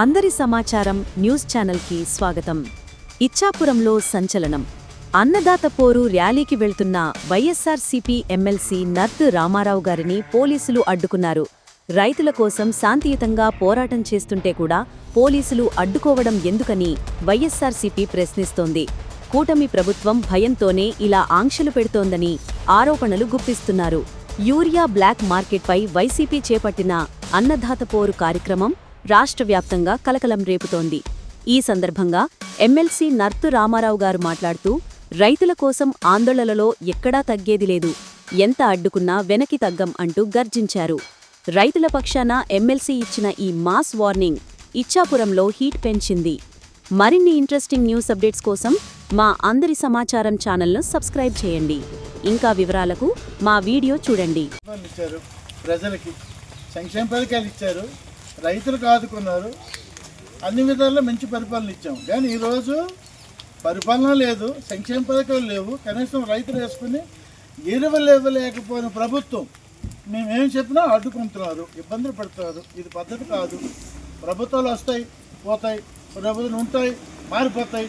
అందరి సమాచారం న్యూస్ ఛానల్కి స్వాగతం. ఇచ్చాపురంలో సంచలనం. అన్నదాత పోరు ర్యాలీకి వెళ్తున్న వైఎస్సార్సీపీ ఎమ్మెల్సీ నర్త్ రామారావు గారిని పోలీసులు అడ్డుకున్నారు. రైతుల కోసం శాంతియుతంగా పోరాటం చేస్తుంటే కూడా పోలీసులు అడ్డుకోవడం ఎందుకని వైఎస్సార్సీపీ ప్రశ్నిస్తోంది. కూటమి ప్రభుత్వం భయంతోనే ఇలా ఆంక్షలు పెడుతోందని ఆరోపణలు గుప్పిస్తున్నారు. యూరియా బ్లాక్ మార్కెట్పై వైసీపీ చేపట్టిన అన్నదాత పోరు కార్యక్రమం రాష్ట్ర వ్యాప్తంగా కలకలం రేపుతోంది. ఈ సందర్భంగా ఎమ్మెల్సీ నర్తు రామారావు గారు మాట్లాడుతూ రైతుల కోసం ఆందోళనలో ఎక్కడా తగ్గేది లేదు. ఎంత అడ్డుకున్నా వెనక్కి తగ్గం అంటూ గర్జించారు. రైతుల పక్షాన ఎమ్మెల్సీ ఇచ్చిన ఈ మాస్ వార్నింగ్ ఇచ్చాపురంలో హీట్ పెంచింది. మరిన్ని ఇంట్రెస్టింగ్ న్యూస్ అప్డేట్స్ కోసం మా అందరి సమాచారం ఛానల్ను సబ్స్క్రైబ్ చేయండి. ఇంకా వివరాలకు మా వీడియో చూడండి. ప్రజలకి సంక్షేమ పథకాలు ఇచ్చారు. రైతులకు ఆదుకున్నారు. అన్ని విధాల్లో మంచి పరిపాలన ఇచ్చాం కానీ ఈరోజు పరిపాలన లేదు సంక్షేమ పథకాలు లేవు. కనీసం రైతులు వేసుకుని ఎరువులు ఇవ్వలేకపోయిన ప్రభుత్వం మేమేం చెప్పినా అడ్డుకుంటున్నారు ఇబ్బందులు పెడుతున్నారు. ఇది పద్ధతి కాదు. ప్రభుత్వాలు వస్తాయి పోతాయి ప్రభుత్వాలు ఉంటాయి మారిపోతాయి.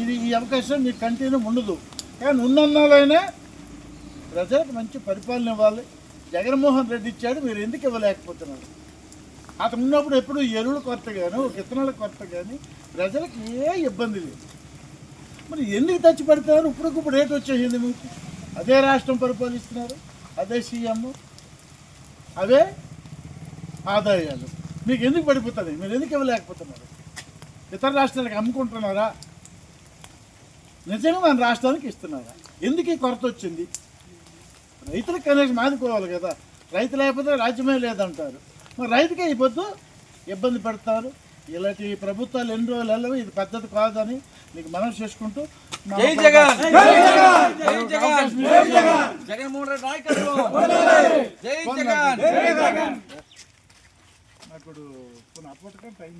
ఇది ఈ అవకాశం మీకు కంటిన్యూ ఉండదు. కానీ ఉన్నన్నాళ్ళైనా ప్రజలకు మంచి పరిపాలన ఇవ్వాలి. జగన్మోహన్ రెడ్డి ఇచ్చాడు మీరు ఎందుకు ఇవ్వలేకపోతున్నారు? అతను ఉన్నప్పుడు ఎప్పుడు ఎరువుల కొరత కానీ ఒక విత్తనాల కొరత కానీ ప్రజలకు ఏ ఇబ్బంది లేదు. మరి ఎందుకు తెచ్చి పెడతారు ఇప్పుడు రేట్ వచ్చేసింది మీకు. అదే రాష్ట్రం పరిపాలిస్తున్నారు అదే సీఎం. అవే ఆదాయాలు. మీకు ఎందుకు పడిపోతుంది? మీరు ఎందుకు ఇవ్వలేకపోతున్నారు? ఇతర రాష్ట్రాలకు అమ్ముకుంటున్నారా? నిజంగా మన రాష్ట్రానికి ఇస్తున్నారా? ఎందుకు ఈ కొరత వచ్చింది? రైతులకు కనీసం ఆదుకోవాలి కదా. రైతు లేకపోతే రాజ్యమే లేదంటారు. మరి రైతుకే అయిపోతూ ఇబ్బంది పెడతారు. ఇలాంటి ప్రభుత్వాలు ఎన్ని రోజులు వెళ్ళవు? ఇది పద్ధతి కాదని మీకు మనం చేసుకుంటూ జగన్మోహన్ రెడ్డి నాయకత్వం. జై జగన్. ఇప్పుడు అప్పటికే టైం